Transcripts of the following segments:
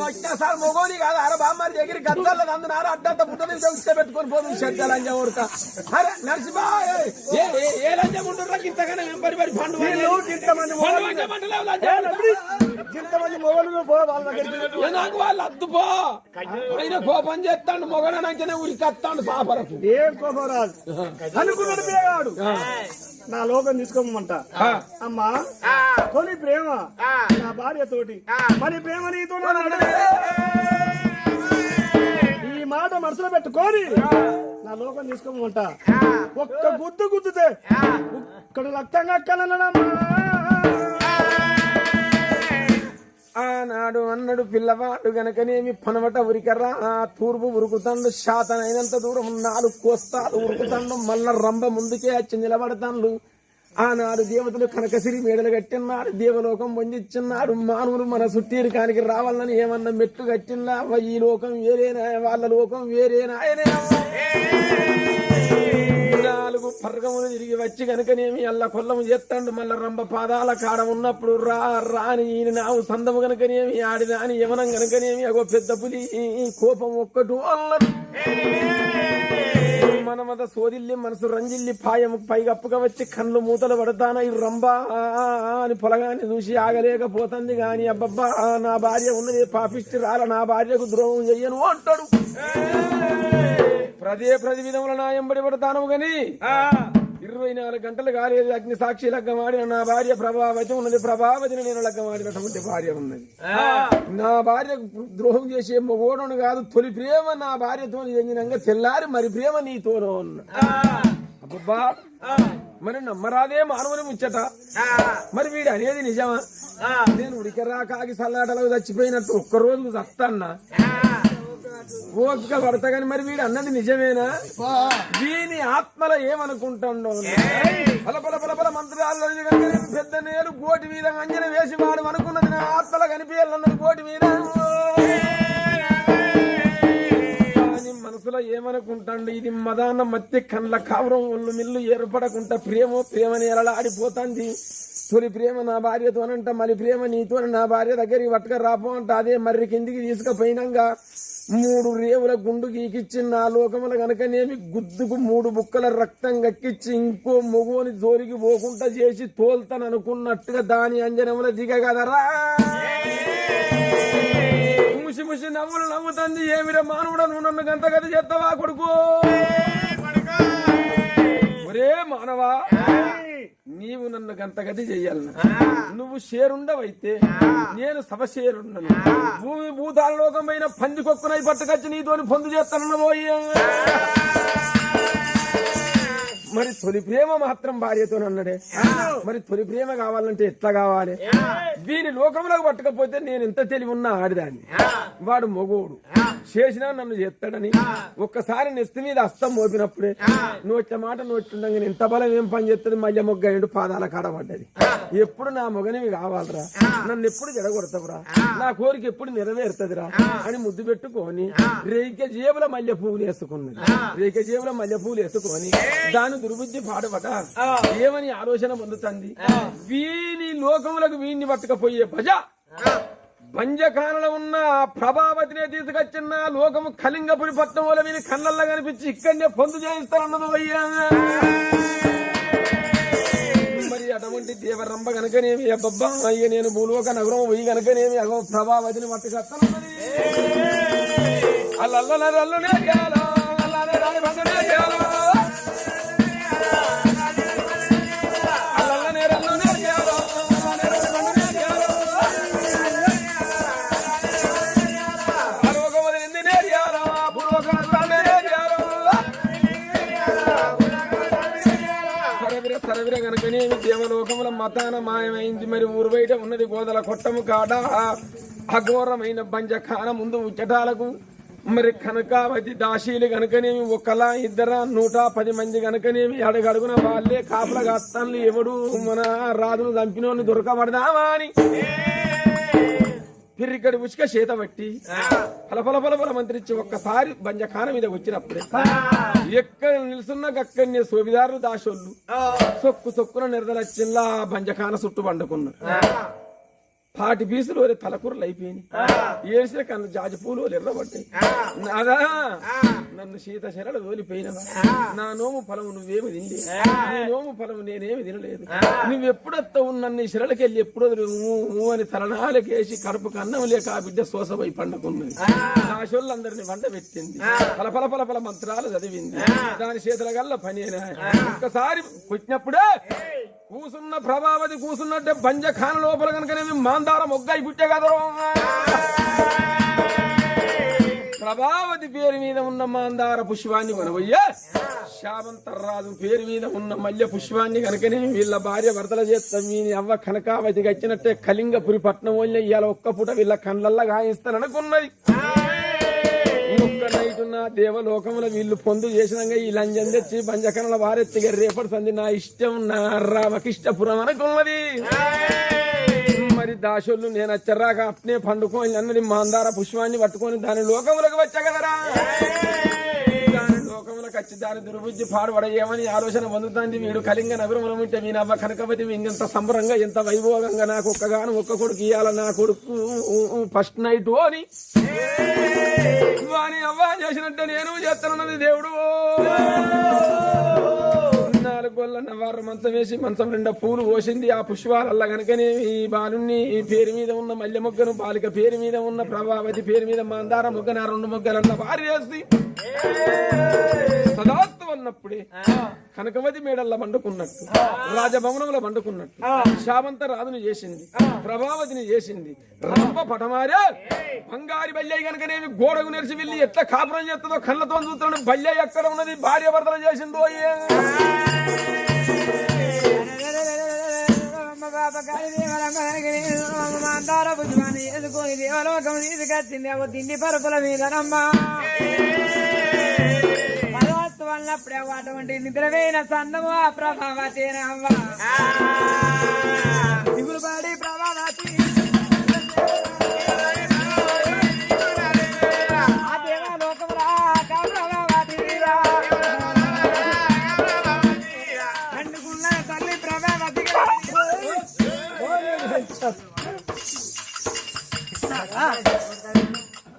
వచ్చినసారి మొగోని కాదు అరే బామ్మారి దగ్గర గద్దల్లో అందునారు అడ్డంత పుట్టని ఉచ్చ పెట్టుకొని పోదు చెట్ల లంజం అరే నరసింహ ఏ లంజం ఉంటుర్రా ఇంతగానే ఏం పడి పడి పండు ఇంతమంది మొగలు పో వాళ్ళ నాకు వాళ్ళు అద్దుపో ఆయన కోపం చేస్తాడు మొగడనంచనే ఉరికత్తాడు సాపరకు ఏం కోపం రాదు. అనుకున్నాడు పిల్లగాడు. నా లోకం తీసుకోమంట. అమ్మా తొలి ప్రేమ నా భార్య తోటి మరి ప్రేమ నీతో ఈ మాట మనసులో పెట్టుకొని నా లోకం తీసుకోమంట. ఒక్క గుద్దు గుద్దుతే ఇక్కడ రక్తంగా కలనమ్మా ఆనాడు అన్నడు పిల్లవాడు గనకనేమి పనవట ఉరికర్రా ఆ తూర్పు ఉరుకుతాండు శాతనైనంత దూరం నాలుగు కోస్తాలు ఉరుకుతాండు మళ్ళా రంభ ముందుకే వచ్చి నిలబడతాండు. ఆనాడు దేవతలు కనకసిరి మేడలు కట్టిన్నాడు దేవలోకం పొందిచ్చిన్నాడు మానవులు మన సుట్టీరు కానికి రావాలని ఏమన్నా మెట్టు కట్టినా ఈ లోకం వేరేనా? వాళ్ళ లోకం వేరేనా? పర్గములు తిరిగి వచ్చి కనుకనేమి అల్ల కొల్లము చేస్తాడు. మళ్ళా రంభ పాదాల కాడ ఉన్నప్పుడు రా రాని ఈయన నావు సందము కనుకనేమి ఆడిదాని యవనం కనుకనేమి అగో పెద్ద పులి. కోపం ఒక్కటు మనమద సోదిల్లి మనసు రంజిల్లి పాయము పైగప్పుగా వచ్చి కళ్ళు మూతలు పడతాన ఈ రంభ? అని పొలగాన్ని చూసి ఆగలేకపోతుంది గాని అబ్బబ్బా నా భార్య ఉన్నది పాపిష్టి రాల నా భార్యకు ద్రోహం చెయ్యను అంటాడు. ప్రదే ప్రతి విధముల నాయంబడి పడతాను గని. ఇరవై నాలుగు గంటలు కాలేదు అగ్ని సాక్షి లగ్గమాడిన నా భార్య ప్రభావతి ఉన్నది. ప్రభావతిని నేను లగ్గమాడినటువంటి భార్య ఉన్నది. నా భార్య ద్రోహం చేసే మొగోడను కాదు తొలి ప్రేమ నా భార్యతో చెందినంగా తెల్లారి మరి ప్రేమ నీతోనో అబ్బబ్బా. మరి నమ్మరాదే మానవుని ముచ్చట. మరి వీడు అనేది నిజమా? నేను ఉడికరా కాకి సల్లాటలకు చచ్చిపోయినట్టు ఒక్క రోజు చస్తాన్నా ఓపిక పడతా కానీ మరి వీడు అన్నది నిజమేనా? వీని ఆత్మలో ఏమనుకుంటాడో? పల పల పల పల మంత్రాలు పెద్ద నేలు కోటి మీద అంజన వేసి వాడు అనుకున్నది నా ఆత్మలో కనిపించాలన్నది కోటి మీద. మనసులో ఏమనుకుంటాండు? ఇది మదాన మత్తి కండ్ల కావరం ఒళ్ళు మిల్లు ఏర్పడకుండా ప్రేమ ప్రేమని ఎలాడిపోతుంది తొలి ప్రేమ నా భార్యతోనంట మరి ప్రేమ నీతో నా భార్య దగ్గరికి పట్టుక రాపో అంట. అదే మర్రి కిందికి తీసుకుపోయినాక మూడు రేవుల గుండు గీకిచ్చి నా లోకముల గనకనేమి గుద్దుకు మూడు బుక్కల రక్తం గక్కిచ్చి ఇంకో మొగోని జోలికి పోకుండా చేసి తోల్తాననుకున్నట్టుగా దాని అంజనముల దిగగదరా. ముసి ముసి నవ్వులు నవ్వుతుంది. ఏమిరా మానవుడు? నువ్వు నన్ను గంత గది చేస్తావా కొడుకు? ఒరే మానవా నీవు నన్ను గంత గది చెయ్యాలను? నువ్వు షేరుండవైతే నేను సభ షేరుండను భూమి భూతాల లోకమైన పందికొక్కునై పట్టుకొచ్చి నీతోని పొందు చేస్తానన్న పోయి మరి తొలి ప్రేమ మాత్రం భార్యతో అన్నడే. మరి తొలి ప్రేమ కావాలంటే ఎట్లా కావాలి? దీని లోకంలోకి పట్టకపోతే నేను ఎంత తెలివి ఉన్నా ఆడిదాన్ని? వాడు మొగోడు. చేసినా నన్ను చేస్తాడని ఒక్కసారి నెత్తి మీద అస్తం మోపినప్పుడే వచ్చే మాట వచ్చుండగా ఎంత బలం ఏం పని చేస్తుంది మధ్య మొగ్గ ఏడు పాదాల కాడ పడ్డది. ఎప్పుడు నా మొగనివి కావాలరా? నన్ను ఎప్పుడు జడగొడతావురా నా కోరిక ఎప్పుడు నెరవేరుతుందిరా? అని ముద్దు పెట్టుకొని రేక జేబుల మల్లె పువ్వులు వేసుకున్నది రేక జేబుల మల్లె పువ్వులు వేసుకొని దాని దుర్బుద్ధి పాడబట ఏమని ఆలోచన పొందుతుంది? వీని లోకములకు వీడిని పట్టుకపోయే భజ పంజకానలో ఉన్న ప్రభావతినే తీసుకొచ్చిన లోకము కలింగపురి పట్నం వల్ల వీని కళ్ళల్లో కనిపించి ఇక్కడనే పొందు చేయిస్తారన్నది అయ్యా. మరి అటువంటి దేవరంభ గనకనేమి అబ్బబ్బా అయ్య నేను భూలోక నగరం పోయి కనుకనేమి అగో ప్రభావతిని మట్టుకొస్తాను అల్లల్లనరల్లునే అల్లునే అల్లనే రాని బంధునే సరవిర కనుకనేమి దేవలోకముల మతాన మాయమైంది మరి ఊరు బయట ఉన్నది గోదల కొట్టము కాడ అఘోరమైన బంజకాన ముందు ఉచ్చటాలకు మరి కనకావతి దాసీలు కనుకనేమి ఒకలా ఇద్దర నూట పది మంది కనుకనేమి అడుగడుగున వాళ్ళే కాపల కాస్తాన్లు ఎవడు? మన రాజును చంపినోని దొరకబడదామా అని. పిరికడి ఉచిక చేత బట్టి ఫలఫల ఫలఫల మంత్రించి ఒక్కసారి బంజఖాన మీద వచ్చినప్పుడే ఎక్కడ నిలుస్తున్న గక్కన్నే సోబిదారులు దాసోళ్ళు సొక్కు సొక్కున నిరదలచ్చిల్లా బంజఖాన చుట్టూ పండుకున్నారు పాటి పీసులు ఓలే తలకూరలు అయిపోయినాయి. ఏసిన కన్ను జాజి పూలు ఎర్రబడ్డాయి. నాదా? నన్ను సీత శరడు తోలిపోయినవా నా నోము ఫలము నువ్వేమి తిండి నీ నోము ఫలము నేనేమి తినలేదు. నువ్వు ఎప్పుడొస్తావు నన్ను ఈ శిరలకెళ్ళి ఎప్పుడు అని తలనాలకేసి కడుపుకు అన్నం లేక ఆ బిడ్డ శోసపై పండుకున్నది నా షోళ్ళందరినీ వంట పెట్టింది. పల పల పల పల మంత్రాలు చదివింది. దాని చేతుల గల్ల పని ఒక్కసారి పుట్టినప్పుడే కూసున్న ప్రభావతి కూసున్నట్టే పంచఖాన లోపల కనుకనేమి మాందార మొగ్గాయి పుట్టే కదా. ప్రభావతి పేరు మీద ఉన్న మాందార పుష్పాన్ని కొనబోయ్యా శామంతర్రాజు పేరు మీద ఉన్న మల్లె పుష్పాన్ని కనుకనే వీళ్ళ భార్య భర్తల చేస్తాం మీ అవ్వ కనకావతికి వచ్చినట్టే కళింగపురి పట్నం వల్ల ఇవాళ ఒక్క పూట వీళ్ళ కళ్ళల్లా గాయిస్తాననుకున్నది. ఒక్క నైట్ దేవలోకముల వీళ్ళు పొందు చేసినాక ఈ లంజం తెచ్చి పంచకరణల వారెత్తిగా రేపటి సంది నా ఇష్టం నా రామకిష్టపురం అనుకున్నది మరి దాసులు నేను వచ్చరాక అట్నే పండుకొని అన్నది మాందార పుష్పాన్ని పట్టుకొని దాని లోకములకు వచ్చా కదరా లోకములకు దాని దుర్బుద్ధి పాడుపడేయమని ఆలోచన పొందుతుంది వీడు. కళింగ నగరములం ఉంటే మీ నవ్వ కనకపతి ఇంకెంత సంబరంగా ఎంత వైభోగంగా నాకు ఒక్కగాను ఒక్క కొడుకు ఇయ్యాల నా కొడుకు. ఫస్ట్ నైట్ అని. వాని అవ్వ చేసినట్టే నేను చేస్తానన్నది దేవుడు. గొల్ల నవారు మంచం వేసి మంచం నిండా పూలు పోసింది. ఆ పుష్పాలల్లా గనుకనే ఈ బాలుని ఈ పేరు మీద ఉన్న మల్లె మొగ్గను బాలిక పేరు మీద ఉన్న ప్రభావతి పేరు మీద మందార మొగ్గన రెండు మొగ్గలన్న భార్య చేసి సదాస్తు అన్నప్పుడే కనకవతి మేడల్లా మండుకున్నట్టు రాజభవనంలో మండుకున్నట్టు శామంత రాజుని చేసింది ప్రభావతిని చేసింది. రంప పటమారే బంగారి బల్లి కనుకనేమి గోడకు నెరిసి వెళ్ళి ఎట్లా కాపురం చేస్తుందో కళ్ళతో చూస్తున్నాడు. బల్లి ఎక్కడ ఉన్నది? భార్య భర్తలు చేసిందో ఏ? మందార పుష్పాన్ని ఎదుకొని దేవలోకం తీసుకొచ్చింది అవ తిండి పరుపుల మీద నమ్మా పరవస్తు అన్నప్పుడే అటువంటి నిద్రమైన సందము ఆ ప్రభావతేనమ్మ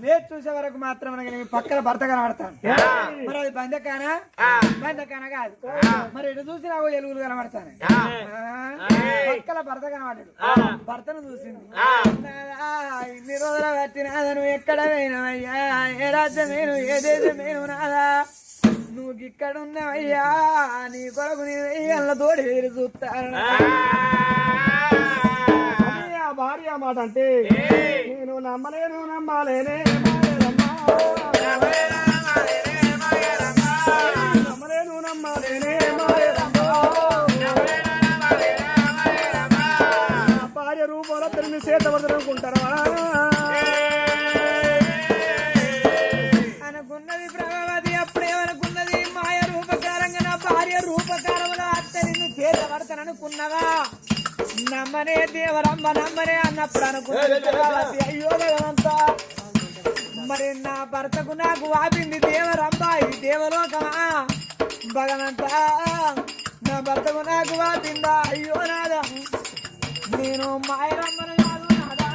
మీరు చూసే వరకు మాత్రం పక్కన భర్త కనబడతాను. మరి అది బందకానా బందకానా కాదు. మరి ఎటు చూసినా ఓ ఎలుగులు కనబడతాను. పక్కల భర్త కనబడ్డాడు. భర్తను చూసింది. ఇన్ని రోజుల నువ్వు ఎక్కడ పోయినవయ్యా ఏ రాజ్యమేను ఏ దేశమేను నాదా? నువ్వు ఇక్కడ ఉన్నావయ్యా నీ కొరకు నీ వెయ్యల్ల తోడి వేరు చూస్తాను. ఆ భార్య మాట అంటే నేను నమ్మలేను నమ్మాలేనే నమ్మలేను నమ్మాలేనే నమ్మనే దేవరమ్మ నమ్మనే అన్నప్పుడు ప్రభావతి అయ్యో భగవంతా మరి నా భర్తకు నాకు వాపింది దేవరమ్మ ఇది దేవలోకమా? భగవంతా నా భర్తకు నాకు వాపిందా అయ్యో నాదా. నేను మాయరమ్మను కాదు నాదా.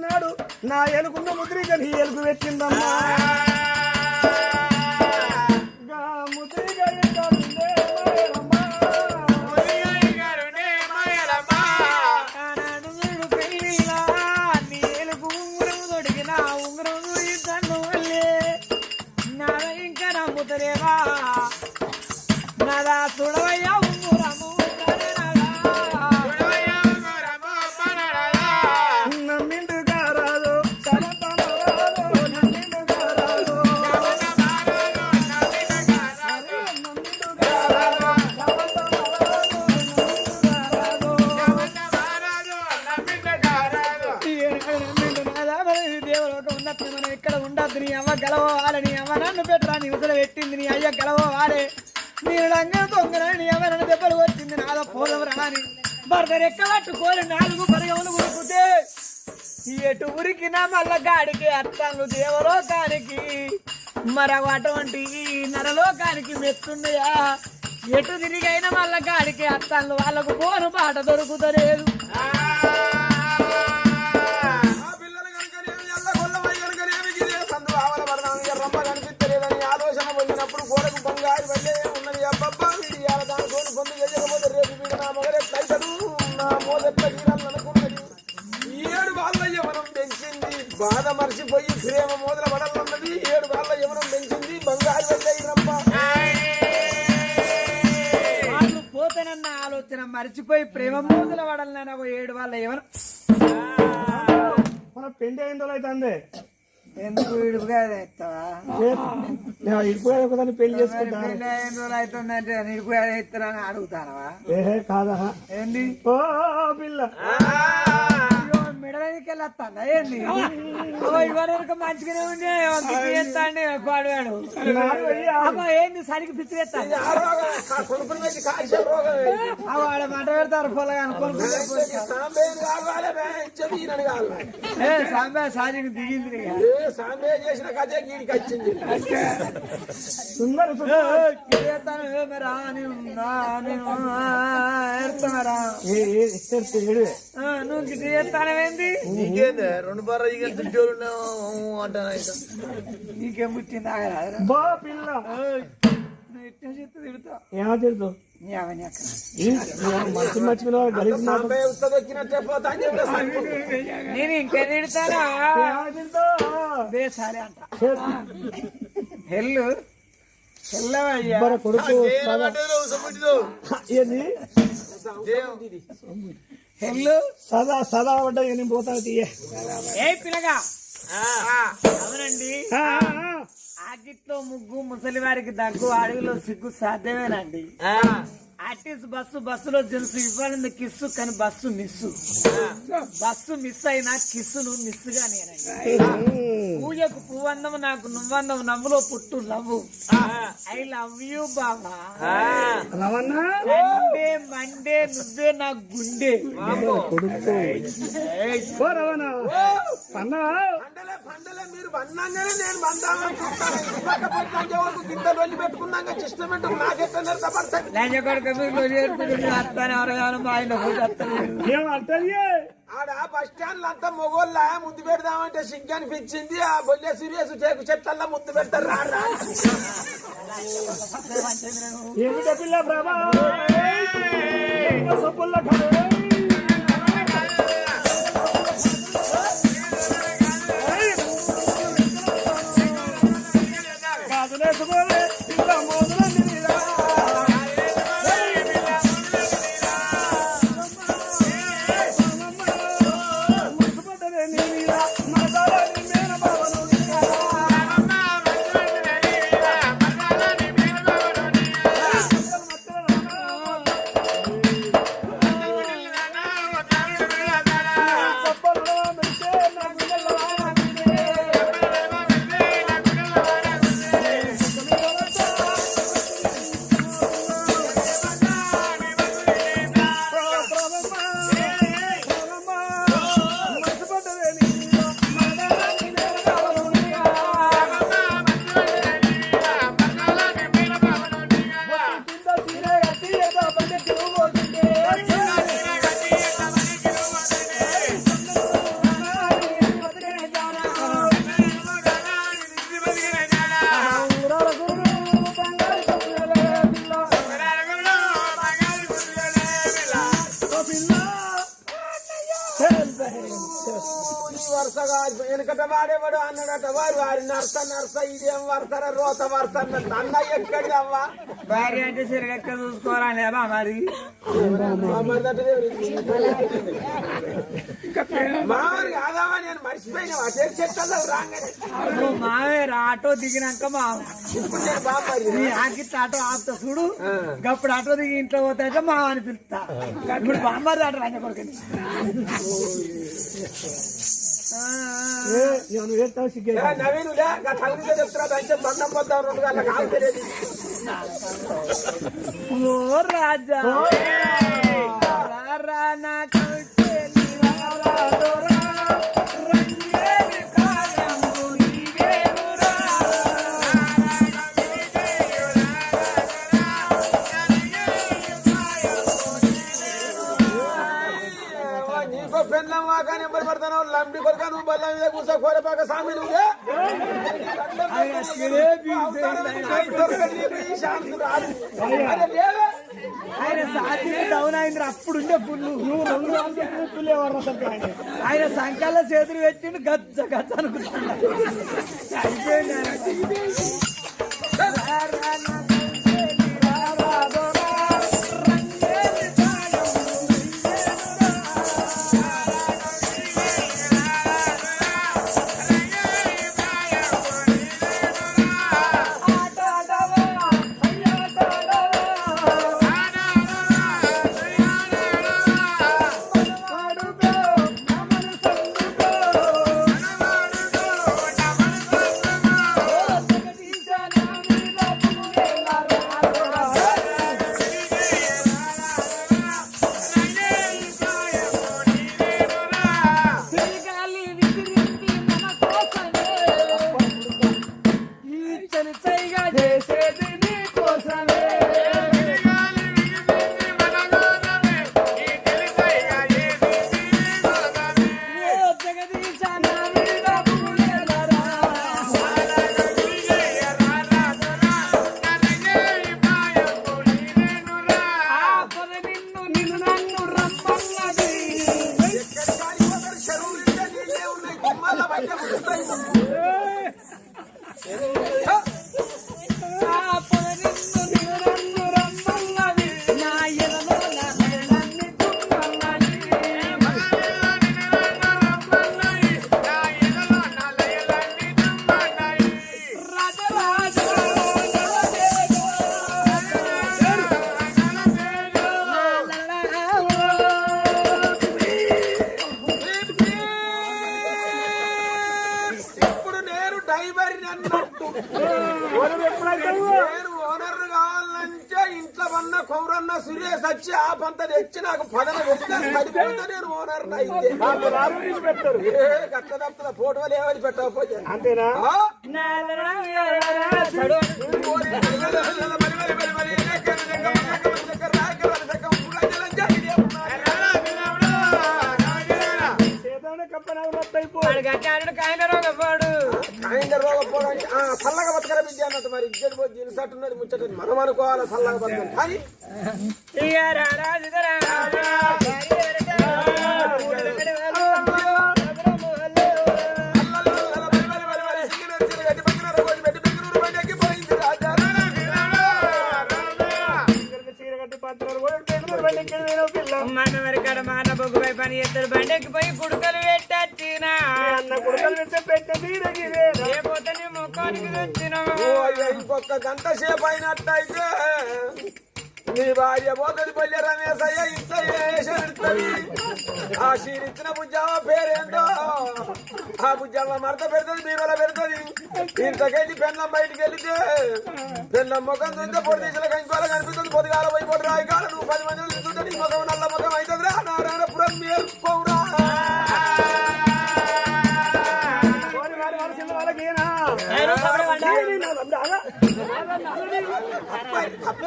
అన్నాడు. నా ఎలుకున్న ముద్రిక నీ ఎలుగు పెట్టిందమ్మా. నేను రంగం దొంగన దెబ్బలు వచ్చింది నాలో పోదం రాని భర్త రెక్క పట్టుకోని నాలుగు పరిగములు ఉరుకుతే. ఎటు ఉరికిన మళ్ళా గాడికి అత్తాను దేవలోకానికి. మరి అటువంటి ఈ నరలోకానికి మెత్తుండయా ఎటు తిరిగైనా మళ్ళా గాడికి అత్తాను వాళ్ళకు పోను పాట దొరుకుతలేదు. బాధ మర్చిపోయి ప్రేమ మోదల పడాలన్నది ఏడు వాళ్ళ యవనం పెంచింది. బంగారు వెళ్ళే రమ్మ వాళ్ళు పోతానన్న ఆలోచన మర్చిపోయి ప్రేమ మూతల పడాలన్న ఒక ఏడు వాళ్ళ ఎవరు మన పెళ్ళి అయిన రోజు అయితే ఎందుకు విడుపుగా ఎత్తావా నేను ఒకదాన్ని పెళ్ళి చేసుకుంటా. పెళ్ళి అయిన రోజులు అవుతుందంటే నిడుపుగా ఎత్తారని అడుగుతానవా? ఏహే కాదా ఏంది? ఓ పిల్ల. మిడలకి వెళ్ళొస్తాడా ఏంది ఓ ఇవరి వరకు మంచిగానే ఉండే పాడువాడు నాలుగు వెయ్యి అబ్బా ఏంది సరికి పిచ్చి ఏంటి? వాడు మంట పెడతారు పొలగా అనుకోని సాంబేది కావాలి బే, ఇచ్చేది ఈయనని కావాలి ఏ సాంబే దిగింది సాంబే చేసిన కథే గీడికి వచ్చింది సుందర చేస్తాను నేను నేను ఏడుతున్నారా నువ్వు గిట్ట చేస్తానవేంది నీకేందే? రెండు బార నీకేం పుట్టింది ఆగరాదురా. బా పిల్ల. నువ్వు ఇట్ట చేస్తే తిడతావు ఏమో తెలుసు. నీ అవన్నీ అక్కడ మంచి మర్చిపోయిన గలీజ్ మాట సాంబే ఉత్తది వచ్చినట్టే పోతా అని చెప్పిన సాంబే. నేను ఇంకా తిడతానా? ఏమో తెలుసు? బేసాలి అంట. హెల్లు. హెల్లవయ్యా. ఇబ్బర కొడుకు ఏంది? హెల్లు సదా సదా పడ్డ నేను పోతాను తీయ. ఏ పిల్లగా? అవునండి. ఆ, ఆ, ఆకిట్లో ముగ్గు ముసలి వారికి దగ్గు అడవిలో సిగ్గు సాధ్యమేనండి. ఆర్టీసీ బస్సు బస్సులో తెలుసు ఇవ్వాలని కిస్సు కానీ బస్సు మిస్సు బస్సు మిస్ అయినా కిస్సులు మిస్గా నేనండి పూజకు పువ్వందము నాకు నువ్వందము నవ్వులో పుట్టు నవ్వు. ఐ లవ్ యూ బాబా మండే మండే నువ్వే నా గుండె. కొడుకు ఆడ బస్ స్టాండ్ అంతా మొగోళ్ళ ముద్దు పెడదామంటే సిగ్గు అనిపించింది ఆ బొల్లె సీరియస్ టేకు చెట్లల్లో ముద్దు పెడతారు రా రా. ఏమిట పిల్ల ప్రభా ఇదేం వరుసర రోత వరుస అన్నట్టు అన్న ఎక్కడి అవ్వా భార్య అంటే సిరగక్క చూసుకోవాలని ఏమా మరి? మామూలు కాదామా నేను మర్చిపోయినా. అదే చెట్టలో రాగానే. నువ్వు మావే రా ఆటో దిగినాక మా ఇప్పుడు నేను ఆకిట్ల ఆటో ఆపుతా చూడు. అప్పుడు ఆటో దిగి ఇంట్లో పోతాక మా అని పిలుస్తా. ఇప్పుడు బామ్మారి ఆటో రంగ నవీను చెప్తున్నా దాని బంధం పొద్దాం రెండు గంటల కాదు తెలియదు ఓ రాజా రా రా నా నీకో పెళ్ళం వాక నెంబర్ పడతాను. లంబి కొడుక నువ్వు బల్ల మీద కూర్చో కోరపాక నువ్వే లేవే. ఆయన సాధ్యం డౌన్ అయింది అప్పుడు ఉండే పుల్లు. నువ్వు రెండు అసలు ఆయన. సంఖ్యలో చేతులు పెట్టిండు గచ్చ గచ్చ అనుకుంటున్నా. అయిపోయింది? చల్లగా బతకరా బిడ్డ అన్నట్టు మరి ఇద్దరు పోయి దీని సట్టు ఉన్నది ముచ్చట మనం అనుకోవాలి చల్లగా బతకని కానీ బొగ్గుపై పని ఎత్తారు బండెక్కి పోయి కుడుకలు పెట్టచ్చినా పెడితే పెట్టే తీరగిరే లేకపోతే నీ ముఖానికి అయ్యా ఇంకొక గంట సేపు అయినట్టయితే. నీ భార్య పోతుంది పల్లె రమేశ్ అయ్యా ఇంత ఆ షీరిచ్చిన బుజ్జావ పేరేంటో ఆ బుజ్జావ మడత పెడుతుంది బీరల పెడుతుంది. ఇంతకెళ్ళి పెన్నం బయటికి వెళ్తే పెన్నం ముఖం చూస్తే పొడి తీసిన కంకోల కనిపిస్తుంది. పొదిగాల పోయి పొడి రాయికాల నువ్వు పది మంది చూస్తే నీ ముఖం నల్ల ముఖం అవుతుంది రా నారాయణపురం వారి వారి వలసిన వాళ్ళకి ఏనా తప్ప తప్ప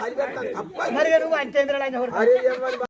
సరిపెడతాను తప్ప మరి నువ్వు అంతేంద్రాలు అరే ఏమని